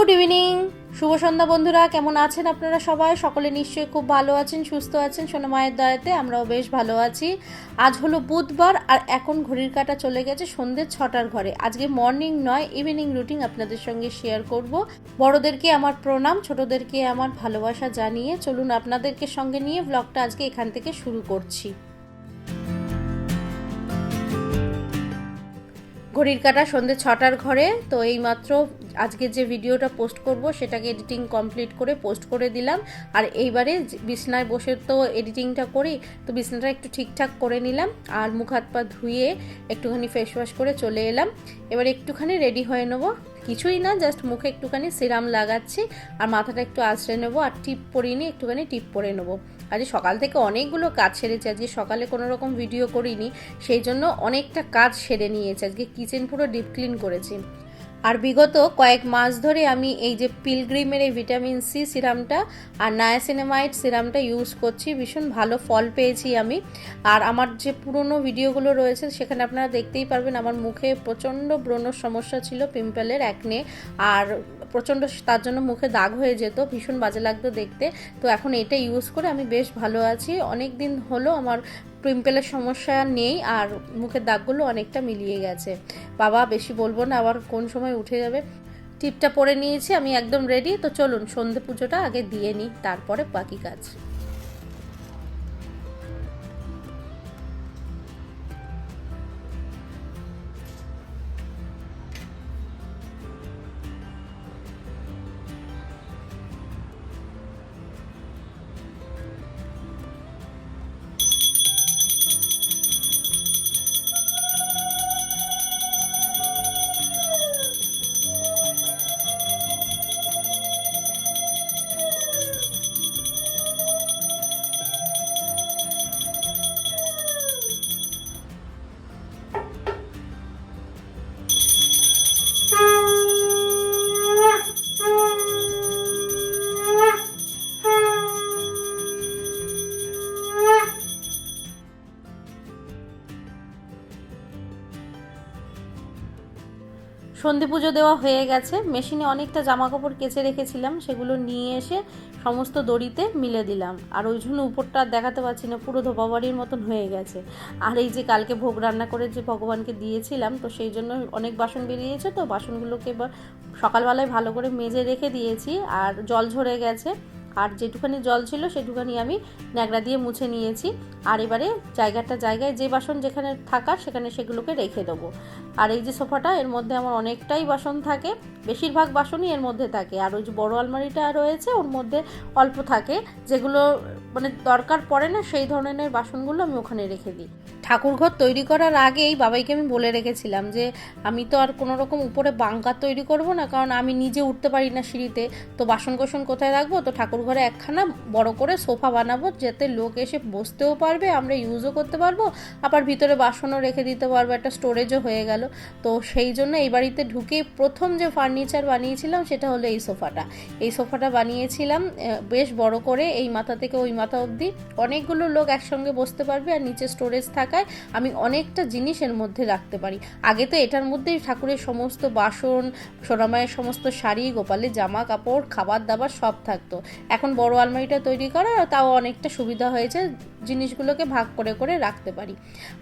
Good evening. শুভ সন্ধ্যা বন্ধুরা, কেমন আছেন আপনারা সবাই? সকলে নিশ্চয়ই খুব ভালো আছেন, সুস্থ আছেন। সোনামায়ের দয়াতে আমরাও বেশ ভালো আছি। আজ হলো বুধবার আর এখন ঘড়ির কাটা চলে গেছে সন্ধ্যে ছটার ঘরে। আজকে মর্নিং নয় ইভিনিং রুটিন আপনাদের সঙ্গে শেয়ার করব। বড়দেরকে আমার প্রণাম, ছোটদেরকে আমার ভালোবাসা জানিয়ে চলুন আপনাদেরকে সঙ্গে নিয়ে ব্লগটা আজকে এখান থেকে শুরু করছি। ঘড়ির কাটা সন্ধ্যে ছটার ঘরে, তো এইমাত্র আজকে যে ভিডিওটা পোস্ট করব সেটাকে এডিটিং কমপ্লিট করে পোস্ট করে দিলাম। আর এইবারে বিছনায় বসে তো এডিটিংটা করি, তো বিছনাটা একটু ঠিকঠাক করে নিলাম আর মুখ হাত পা ধুয়ে একটুখানি ফেস ওয়াশ করে চলে এলাম। এবার একটুখানি রেডি হয়ে নেব। কিছুই না জাস্ট মুখে একটুখানি সিরাম লাগাচ্ছি আর মাথাটা একটু আঁচড়ে নেব আর টিপ পরিয়ে নিয়ে একটুখানি টিপ পরে নেব। আজ সকাল থেকে অনেকগুলো কাজ সেরেছে, আজকে সকালে কোনো রকম ভিডিও করিনি, সেই জন্য অনেকটা কাজ সেরে নিয়েছে। আজকে কিচেন পুরো ডিপ ক্লিন করেছি। আর বিগত কয়েক মাস ধরে আমি এই যে পিলগ্রিমের এই ভিটামিন সি সিরামটা আর নায়াসিনামাইড সিরামটা ইউজ করছি, ভীষণ ভালো ফল পেয়েছি আমি। আর আমার যে পুরনো ভিডিওগুলো রয়েছে, সেখানে আপনারা দেখতেই পারবেন আমার মুখে প্রচণ্ড ব্রণর সমস্যা ছিল, পিম্পলের একনে আর প্রচণ্ড তার জন্য মুখে দাগ হয়ে যেত, ভীষণ বাজে লাগতো দেখতে। তো এখন এটা ইউজ করে আমি বেশ ভালো আছি। অনেক দিন হলো আমার পিম্পলের সমস্যা নেই, আর মুখের দাগগুলো অনেকটা মিলিয়ে গেছে। বাবা, বেশি বলব না, আবার কোন সময় উঠে যাবে? টিপটা পরে নিয়েছি, আমি একদম রেডি তো চলুন সন্ধে পুজোটা আগে দিয়ে নিই, তারপরে বাকি কাজ। সন্ধে পুজো দেওয়া হয়ে গেছে। মেশিনে অনেকটা জামা কাপড় কেচে রেখেছিলাম, সেগুলো নিয়ে এসে সমস্ত দড়িতে মিলে দিলাম। আর ওই জন্য উপরটা দেখাতে পারছি না, পুরো ধোপাবাড়ির মতন হয়ে গেছে। আর এই যে কালকে ভোগ রান্না করে যে ভগবানকে দিয়েছিলাম, তো সেই জন্য অনেক বাসন বেরিয়েছে, তো বাসনগুলোকে এবার সকালবেলায় ভালো করে মেজে রেখে দিয়েছি। আর জল ঝরে গেছে, আর যেটুখানি জল ছিল সেটুখানি আমি ন্যাকড়া দিয়ে মুছে নিয়েছি। আর এবারে জায়গাটা জায়গায় যে বাসন যেখানে থাকার সেখানে সেগুলোকে রেখে দেবো। আর এই যে সোফাটা, এর মধ্যে আমার অনেকটাই বাসন থাকে, বেশিরভাগ বাসনই এর মধ্যে থাকে। আর ওই যে বড় আলমারিটা রয়েছে, ওর মধ্যে অল্প থাকে। যেগুলো মানে দরকার পড়ে না, সেই ধরনের বাসনগুলো আমি ওখানে রেখে দিই। ঠাকুরঘর তৈরি করার আগেই বাবাইকে আমি বলে রেখেছিলাম যে, আমি তো আর কোনো রকম উপরে বাঙ্কার তৈরি করব না, কারণ আমি নিজে উঠতে পারি না সিঁড়িতে। তো বাসন কোসন কোথায় রাখব? তো ঠাকুর ঘরে একখানা বড় করে সোফা বানাবো, যাতে লোক এসে বসতেও পারবে, আমরা ইউজও করতে পারব। আবার ভিতরে বাসনও রেখে দিতে পারব, একটা স্টোরেজও হয়ে গেল। তো সেই জন্য এই বাড়িতে ঢুকে প্রথম যে ফার্নিচার বানিয়েছিলাম, সেটা হলো এই সোফাটা এই সোফাটা বানিয়েছিলাম বেশ বড় করে, এই মাথা থেকে ওই মাথা অবধি। অনেকগুলো লোক একসঙ্গে বসতে পারবে আর নিচে স্টোরেজ থাকায় আমি অনেকটা জিনিস এর মধ্যে রাখতে পারি। আগে তো এটার মধ্যেই ঠাকুরের সমস্ত বাসন, সোনামায়ের সমস্ত শাড়ি, গোপালের জামা কাপড় খাবার দাবার সব থাকতো। এখন বড় আলমারিটা তৈরি করা, তাও অনেকটা সুবিধা হয়েছে। জিনিসগুলোকে ভাগ করে করে রাখতে পারি।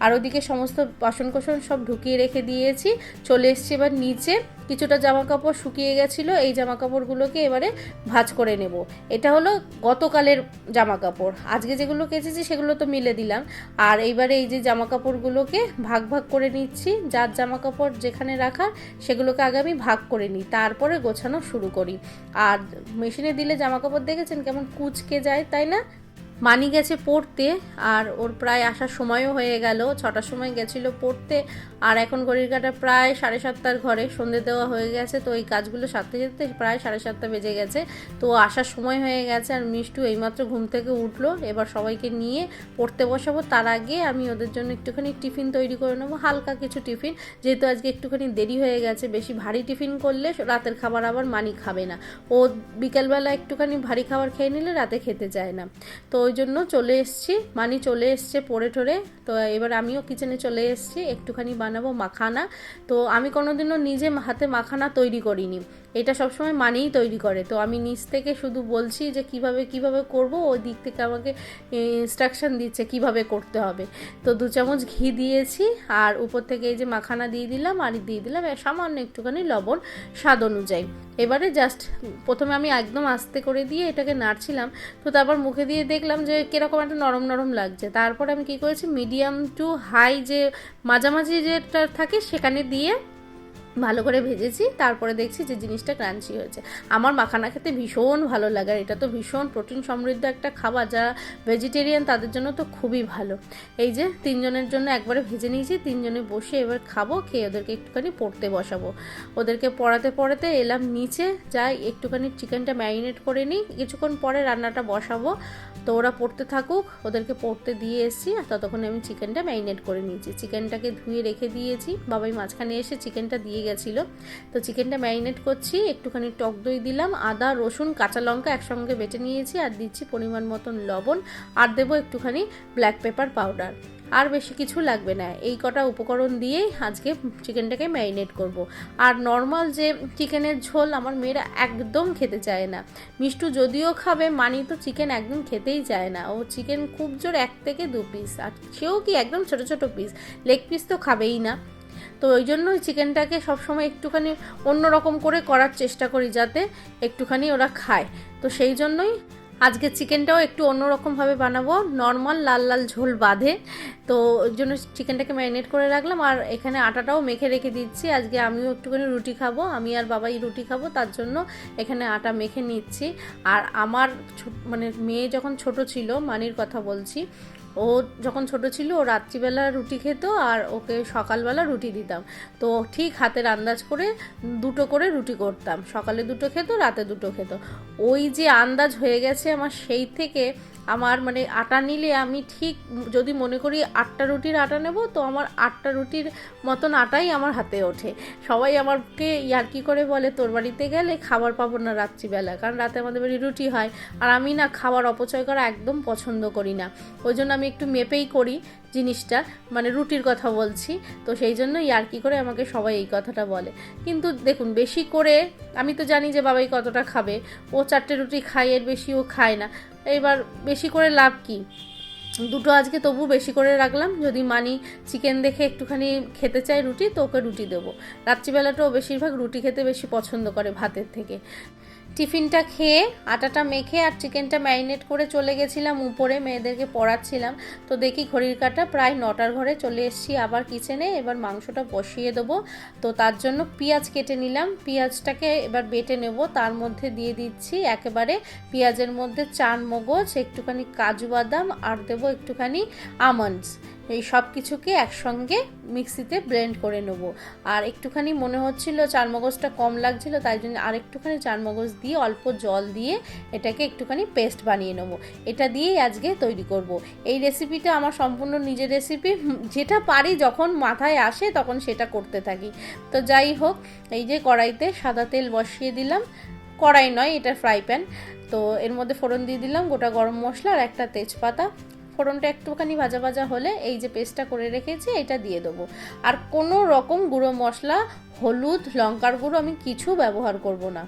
আর ওদিকে সমস্ত বাসন কোসন সব ঢুকিয়ে রেখে দিয়েছি। চলে এসছি এবার নিচে। কিছুটা জামা কাপড় শুকিয়ে গেছিল। এই জামা কাপড়গুলোকে এবারে ভাঁজ করে নেব। এটা হলো গতকালের জামা কাপড় আজকে যেগুলো কেচেছি সেগুলো তো মিলে দিলাম। আর এইবারে এই যে জামা কাপড়গুলোকে ভাগ ভাগ করে নিচ্ছি, যার জামা কাপড় যেখানে রাখা সেগুলোকে আগে আমি ভাগ করে নিই, তারপরে গোছানো শুরু করি। আর মেশিনে দিলে জামা কাপড় দেখেছেন কেমন কুচকে যায়, তাই না? মানি গেছে পড়তে, আর ওর প্রায় আসার সময়ও হয়ে গেল। ছটার সময় গেছিল পড়তে, আর এখন ঘড়ির কাটা প্রায় সাড়ে সাতটার ঘরে। সন্ধে দেওয়া হয়ে গেছে, তো এই কাজগুলো সারতে যেতে প্রায় সাড়ে সাতটা বেজে গেছে। তো আসার সময় হয়ে গেছে, আর মিষ্টু এইমাত্র ঘুম থেকে উঠল। এবার সবাইকে নিয়ে পড়তে বসাবো। তার আগে আমি ওদের জন্য একটুখানি টিফিন তৈরি করে নেব, হালকা কিছু টিফিন। যেহেতু আজকে একটুখানি দেরি হয়ে গেছে, বেশি ভারী টিফিন করলে রাতের খাবার আবার মানি খাবে না। ও বিকেলবেলা একটুখানি ভারী খাবার খেয়ে নিলে রাতে খেতে চায় না। তো ওই জন্য চলে এসছি। মানি চলে এসছে পরে ঠোরে। তো এবার আমিও কিচেনে চলে এসছি। একটুখানি বানাবো মাখানা। তো আমি কোনোদিনও নিজে হাতে মাখানা তৈরি করিনি। এটা সবসময় মানেই তৈরি করে। তো আমি নিচ থেকে শুধু বলছি যে কীভাবে কীভাবে করব ওই দিক থেকে আমাকে ইনস্ট্রাকশন দিচ্ছে কীভাবে করতে হবে। তো দু চামচ ঘি দিয়েছি, আর উপর থেকে এই যে মাখানা দিয়ে দিলাম আর দিয়ে দিলাম সামান্য একটুখানি লবণ স্বাদ অনুযায়ী। এবারে জাস্ট প্রথমে আমি একদম আস্তে করে দিয়ে এটাকে নাড়ছিলাম, তো তারপর মুখে দিয়ে দেখলাম যে কীরকম একটা নরম নরম লাগছে। তারপর আমি কি করেছি মিডিয়াম টু হাই যে মাঝামাঝি যেটা থাকে সেখানে দিয়ে ভালো করে ভেজেছি, তারপরে দেখছি যে জিনিসটা ক্রাঞ্চি হয়েছে। আমার মাখানা খেতে ভীষণ ভালো লাগে আর এটা তো ভীষণ প্রোটিন সমৃদ্ধ একটা খাবার যারা ভেজিটেরিয়ান তাদের জন্য তো খুবই ভালো। এই যে তিনজনের জন্য একবারে ভেজে নিয়েছি, তিনজনে বসে এবার খাব, খেয়ে ওদেরকে একটুখানি পড়তে বসাবো। ওদেরকে পড়াতে পড়াতে এলাম নিচে, যাই একটুখানি চিকেনটা ম্যারিনেট করে নিই, কিছুক্ষণ পরে রান্নাটা বসাবো। তো ওরা পড়তে থাকুক, ওদেরকে পড়তে দিয়ে এসেছি ততক্ষণে আমি চিকেনটা ম্যারিনেট করে নিয়েছি। চিকেনটাকে ধুয়ে রেখে দিয়েছি, বাবাই মাঝখানে এসে চিকেনটা দিয়ে গেছিল। তো চিকেনটা ম্যারিনেট করছি, একটুখানি টক দই দিলাম, আদা, রসুন, কাঁচা লঙ্কা একসঙ্গে বেটে নিয়েছি আর দিচ্ছি পরিমাণ মতন লবণ আর দেবো একটুখানি ব্ল্যাক পেপার পাউডার আর বেশি কিছু লাগবে না, এই কটা উপকরণ দিয়েই আজকে চিকেনটাকে ম্যারিনেট করব। আর নর্মাল যে চিকেনের ঝোল আমার মেয়েরা একদম খেতে চায় না। মিষ্টু যদিও খাবে, মানি তো চিকেন একদম খেতেই চায় না। ও চিকেন খুব জোর এক থেকে দু পিস আর সেও কি একদম ছোট ছোট পিস লেগ পিস তো খাবেই না। তো ওই জন্যই চিকেনটাকে সবসময় একটুখানি অন্যরকম করে করার চেষ্টা করি যাতে একটুখানি ওরা খায়। তো সেই জন্যই আজকে চিকেনটাও একটু অন্যরকমভাবে বানাবো। নর্মাল লাল লাল ঝোল বাঁধে। তো ওই জন্য চিকেনটাকে ম্যারিনেট করে রাখলাম। আর এখানে আটাটাও মেখে রেখে দিচ্ছি। আজকে আমিও একটুখানি রুটি খাব। আমি আর বাবাই রুটি খাব। তার জন্য এখানে আটা মেখে নিচ্ছি। আর আমার মানে মেয়ে যখন ছোট ছিল, মানির কথা বলছি ও যখন ছোট ছিল, ও রাত্রিবেলা রুটি খেত আর ওকে সকালবেলা রুটি দিতাম। তো ঠিক হাতের আন্দাজ করে দুটো করে রুটি করতাম। সকালে দুটো খেত, রাতে দুটো খেত। ওই যে আন্দাজ হয়ে গেছে আমার, সেই থেকে আমার মানে আটা নিলে আমি ঠিক যদি মনে করি আটটা রুটির আটা নেব, তো আমার আটটা রুটির মতন আটাই আমার হাতে ওঠে। সবাই আমাকে ইয়ার্কি করে বলে, তোর বাড়িতে গেলে খাবার পাবো না রাত্রিবেলা, কারণ রাতে আমাদের বাড়ি রুটি হয়। আর আমি না খাবার অপচয় করা একদম পছন্দ করি না। ওই জন্য আমি একটু মেপেই করি জিনিসটা মানে রুটির কথা বলছি। তো সেই জন্য ইয়ার্কি করে আমাকে সবাই এই কথাটা বলে। কিন্তু দেখুন, বেশি করে আমি তো জানি যে বাবাই কতটা খাবে। ও চারটে রুটি খায়, এর বেশি ও খায় না। এবার বেশি করে লাভ কি? দুটো আজকে তবু বেশি করে রাখলাম। যদি মানি চিকেন দেখে একটুখানি খেতে চায় রুটি, তো ওকে রুটি দেবো। রাত্রিবেলাটাও বেশিরভাগ রুটি খেতে বেশি পছন্দ করে ভাতের থেকে। টিফিনটা খেয়ে আটাটা মেখে আর চিকেনটা ম্যারিনেট করে চলে গেছিলাম উপরে, মেয়েদেরকে পড়াচ্ছিলাম। তো দেখি ঘড়ির কাটা প্রায় নটার ঘরে চলে এসেছি, আবার কিচেনে এবার মাংসটা বসিয়ে দেবো। তো তার জন্য পেঁয়াজ কেটে নিলাম, পেঁয়াজটাকে এবার বেটে নেব। তার মধ্যে দিয়ে দিচ্ছি একেবারে পেঁয়াজের মধ্যে চার মগজ, একটুখানি কাজু বাদাম, আর দেবো একটুখানি আমন্ডস। এই সব কিছুকে একসঙ্গে মিক্সিতে ব্লেন্ড করে নেব। আর একটুখানি মনে হচ্ছিল চারমগজটা কম লাগছিল, তাই জন্য আর একটুখানি চারমগজ দিয়ে অল্প জল দিয়ে এটাকে একটুখানি পেস্ট বানিয়ে নেব। এটা দিয়েই আজকে তৈরি করব। এই রেসিপিটা আমার সম্পূর্ণ নিজের রেসিপি। যেটা পারি যখন মাথায় আসে তখন সেটা করতে থাকি। তো যাই হোক, এই যে কড়াইতে সাদা তেল বসিয়ে দিলাম। কড়াই নয়, এটা ফ্রাই প্যান। তো এর মধ্যে ফোড়ন দিয়ে দিলাম, গোটা গরম মশলা আর একটা তেজপাতা। ফোড়নটা একটুখানি ভাজা ভাজা হলে এই যে পেস্টটা করে রেখেছি, এটা দিয়ে দেবো। আর কোনো রকম গুঁড়ো মশলা, হলুদ, লঙ্কার গুঁড়ো আমি কিছু ব্যবহার করব না।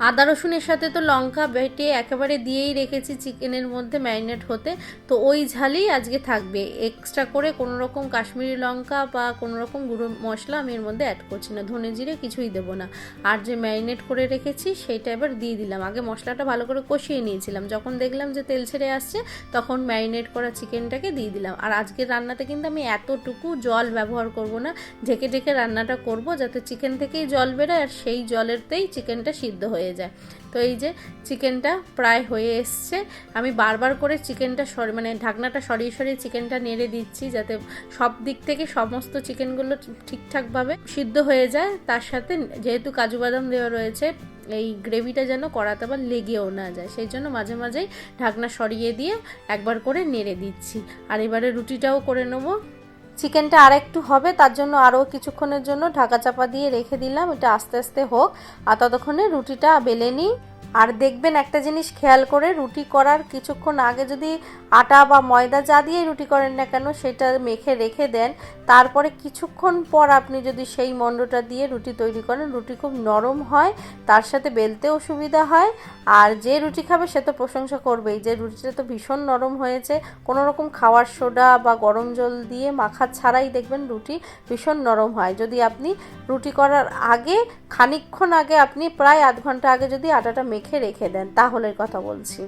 আদা রসুনের সাথে তো লঙ্কা বেটে একেবারে দিয়েই রেখেছি চিকেনের মধ্যে ম্যারিনেট হতে। তো ওই ঝালই আজকে থাকবে। এক্সট্রা করে কোনো রকম কাশ্মীরি লঙ্কা বা কোনো রকম গুঁড়ো মশলা আমি এর মধ্যে অ্যাড করছি না। ধনে জিরে কিছুই দেবো না। আর যে ম্যারিনেট করে রেখেছি সেইটা এবার দিয়ে দিলাম। আগে মশলাটা ভালো করে কষিয়ে নিয়েছিলাম। যখন দেখলাম যে তেল ছেড়ে আসছে, তখন ম্যারিনেট করা চিকেনটাকে দিয়ে দিলাম। আর আজকের রান্নাতে কিন্তু আমি এতটুকু জল ব্যবহার করব না। ঢেকে ঢেকে রান্নাটা করব যাতে চিকেন থেকেই জল বেরোয় আর সেই জলেরতেই চিকেনটা সিদ্ধ হয়ে হয়ে যায়। তো এই যে চিকেনটা প্রায় হয়ে এসছে। আমি বারবার করে চিকেনটা সর মানে ঢাকনাটা সরিয়ে সরিয়ে চিকেনটা নেড়ে দিচ্ছি যাতে সব দিক থেকে সমস্ত চিকেনগুলো ঠিকঠাকভাবে সিদ্ধ হয়ে যায়। তার সাথে যেহেতু কাজু বাদাম দেওয়া রয়েছে, এই গ্রেভিটা যেন কড়াতে আবার লেগেও না যায়। সেই জন্য মাঝে মাঝেই ঢাকনা সরিয়ে দিয়ে একবার করে নেড়ে দিচ্ছি। আর এবারে রুটিটাও করে নেব। চিকেনটা আর একটু হবে, তার জন্য আরও কিছুক্ষণের জন্য ঢাকা চাপা দিয়ে রেখে দিলাম, এটা আস্তে আস্তে হোক। আর ততক্ষণে রুটিটা বেলে নিই। আর দেখবেন একটা জিনিস খেয়াল করে, রুটি করার কিছুক্ষণ আগে যদি আটা বা ময়দা যা দিয়ে রুটি করেন না কেন, সেটা মেখে রেখে দেন। তারপরে কিছুক্ষণ পর আপনি যদি সেই মণ্ডটা দিয়ে রুটি তৈরি করেন, রুটি খুব নরম হয়, তার সাথে বেলতেও সুবিধা হয়। আর যে রুটি খাবে সে তো প্রশংসা করবেই, যে রুটিটা তো ভীষণ নরম হয়েছে। কোনো রকম খাওয়ার সোডা বা গরম জল দিয়ে মাখা ছাড়াই দেখবেন রুটি ভীষণ নরম হয়। যদি আপনি রুটি করার আগে, খানিকক্ষণ আগে, আপনি প্রায় আধ ঘণ্টা আগে যদি আটাটা মেখে রেখে দেন তাহলে কথা বলছি।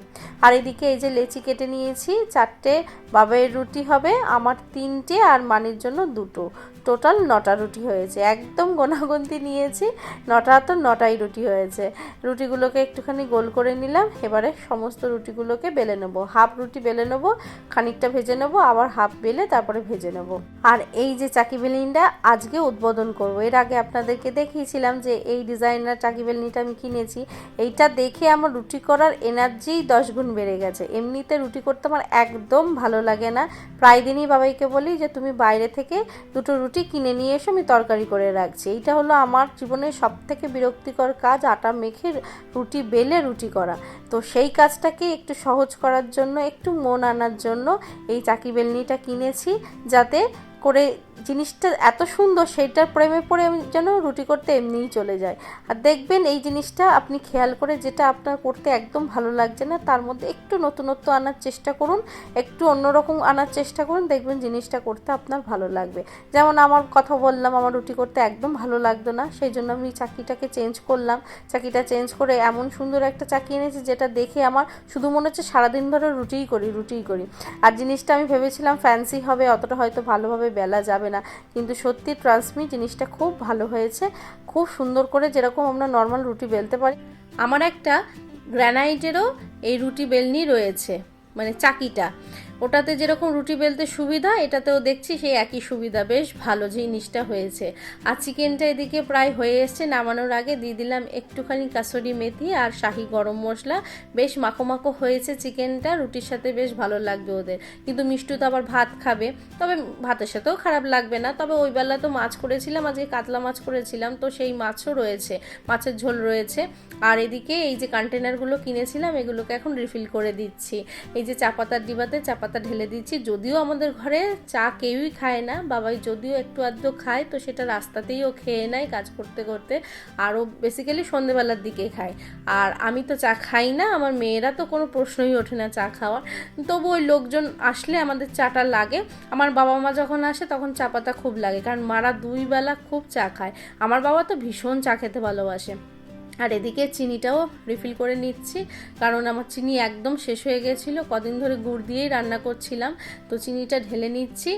আর এদিকে এই যে লেচি কেটে নিয়েছি, চারটে, বাবাইয়ের রুটি হবে, আমার তিনটে আর মানির জন্য দুটো। টোটাল নটা রুটি হয়েছে। একদম গোনাগুন্তি নিয়েছি, নটা তো নটাই রুটি হয়েছে। রুটিগুলোকে একটুখানি গোল করে নিলাম, এবারে সমস্ত রুটিগুলোকে বেলে নেব। হাফ রুটি বেলে নেব, খানিকটা ভেজে নেব, আবার হাফ বেলে তারপরে ভেজে নেব। আর এই যে চাকি বেলিনটা আজকে উদ্বোধন করব। এর আগে আপনাদেরকে দেখিয়েছিলাম যে এই ডিজাইনার চাকি বেলনিটা আমি কিনেছি। এইটা দেখে আমার রুটি করার এনার্জি দশ গুণ বেড়ে গেছে। এমনিতে রুটি করতে আমার একদম ভালো লাগে না। প্রায় দিনই বাবাইকে বলি যে, তুমি বাইরে থেকে দুটো রুটি কিনে নিয়ে এসে আমি তরকারি করে রাখছি। এইটা হলো আমার জীবনের সব থেকে বিরক্তিকর কাজ, আটা মেখে রুটি বেলে রুটি করা। তো সেই কাজটাকে একটু সহজ করার জন্য, একটু মন আনার জন্য এই চাকি বেলনিটা কিনেছি যাতে করে জিনিসটা এত সুন্দর, সেইটার প্রেমে পড়ে যেন রুটি করতে এমনিই চলে যায় আর দেখবেন এই জিনিসটা আপনি খেয়াল করে যেটা আপনার করতে একদম ভালো লাগছে না, তার মধ্যে একটু নতুনত্ব আনার চেষ্টা করুন, একটু অন্যরকম আনার চেষ্টা করুন, দেখবেন জিনিসটা করতে আপনার ভালো লাগবে। যেমন আমার কথা বললাম, আমার রুটি করতে একদম ভালো লাগতো না, সেই জন্য আমি চাকিটাকে চেঞ্জ করলাম। চাকিটা চেঞ্জ করে এমন সুন্দর একটা চাকি এনেছি, যেটা দেখে আমার শুধু মনে হচ্ছে সারাদিন ধরে রুটিই করি রুটিই করি। আর জিনিসটা আমি ভেবেছিলাম ফ্যান্সি হবে, অতটা হয়তো ভালোভাবে বেলা যাবে না। কিন্তু সত্যি ট্রান্সমি জিনিসটা খুব ভালো হয়েছে। খুব সুন্দর করে যেরকম আমরা নর্মাল রুটি বেলতে পারি। আমার একটা গ্রানাইটেরও এই রুটি বেলনি রয়েছে মানে চাকিটা। ওটাতে যেরকম রুটি বেলতে সুবিধা, এটাতেও দেখছি সেই একই সুবিধা। বেশ ভালো জিনিসটা হয়েছে। আর চিকেনটা এদিকে প্রায় হয়ে এসছে, নামানোর আগে দিয়ে দিলাম একটুখানি কাসুরি মেথি আর শাহি গরম মশলা। বেশ মাখো মাখো হয়েছে চিকেনটা, রুটির সাথে বেশ ভালো লাগবে ওদের। কিন্তু মিষ্টু তো আবার ভাত খাবে, তবে ভাতের সাথেও খারাপ লাগবে না। তবে ওই বেলা তো মাছ করেছিলাম, আজকে কাতলা মাছ করেছিলাম, তো সেই মাছও রয়েছে, মাছের ঝোল রয়েছে। আর এদিকে এই যে কন্টেনারগুলো কিনেছিলাম, এগুলোকে এখন রিফিল করে দিচ্ছি। এই যে চা পাতার ডিবাতে চা পাতা ঢেলে দিচ্ছি যদিও আমাদের ঘরে চা কেউই খায় না, বাবাই যদিও একটু আধটু খায়, তো সেটা রাস্তাতেই ও খেয়ে নেয় কাজ করতে করতে। আরও বেসিক্যালি সন্ধেবেলার দিকে খায়। আর আমি তো চা খাই না, আমার মেয়েরা তো কোনো প্রশ্নই ওঠে না চা খাওয়ার। তবু ওই লোকজন আসলে আমাদের চাটা লাগে। আমার বাবা মা যখন আসে তখন চা পাতা খুব লাগে, কারণ মারা দুই বেলা খুব চা খায়। আমার বাবা তো ভীষণ চা খেতে ভালোবাসে। আর এদিকে চিনিটাও রিফিল করে নিচ্ছি, কারণ আমার চিনি একদম শেষ হয়ে গেছিল। কদিন ধরে গুড় দিয়েই রান্না করছিলাম, তো চিনিটা ঢেলে নিচ্ছি।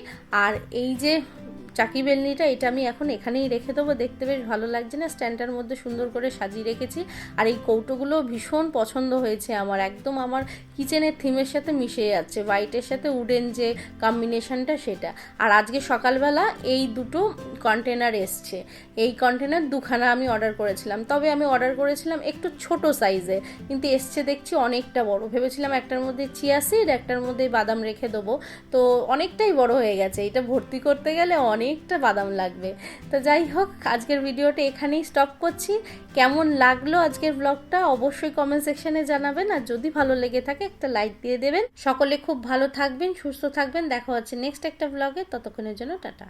আর এই যে চাকি বেলনিটা এটা আমি এখন এখানেই রেখে দেবো। দেখতে বেশ ভালো লাগছে না? স্ট্যান্ডটার মধ্যে সুন্দর করে সাজিয়ে রেখেছি। আর এই কৌটোগুলো ভীষণ পছন্দ হয়েছে আমার। একদম আমার কিচেনের থিমের সাথে মিশে যাচ্ছে। হোয়াইটের সাথে উডেন যে কম্বিনেশনটা সেটা। আর আজকে সকালবেলা এই দুটো কন্টেনার এসছে। এই কন্টেনার দুখানা আমি অর্ডার করেছিলাম। তবে আমি অর্ডার করেছিলাম একটু ছোট সাইজে কিন্তু এসছে দেখছি অনেকটা বড়। ভেবেছিলাম একটার মধ্যে চিয়া সিড একটার মধ্যে বাদাম রেখে দেবো। তো অনেকটাই বড় হয়ে গেছে। এটা ভর্তি করতে গেলে অনেকটা বাদাম লাগবে। তো যাই হোক, আজকের ভিডিওটা এখানেই স্টপ করছি। কেমন লাগল আজকের ব্লগটা অবশ্যই কমেন্ট সেকশনে জানাবেন। আর যদি ভালো লেগে থাকে, একটা লাইক দিয়ে দেবেন। সকলে খুব ভালো থাকবেন, সুস্থ থাকবেন। দেখা হচ্ছে নেক্সট একটা ব্লগে ততক্ষণের জন্য টাটা।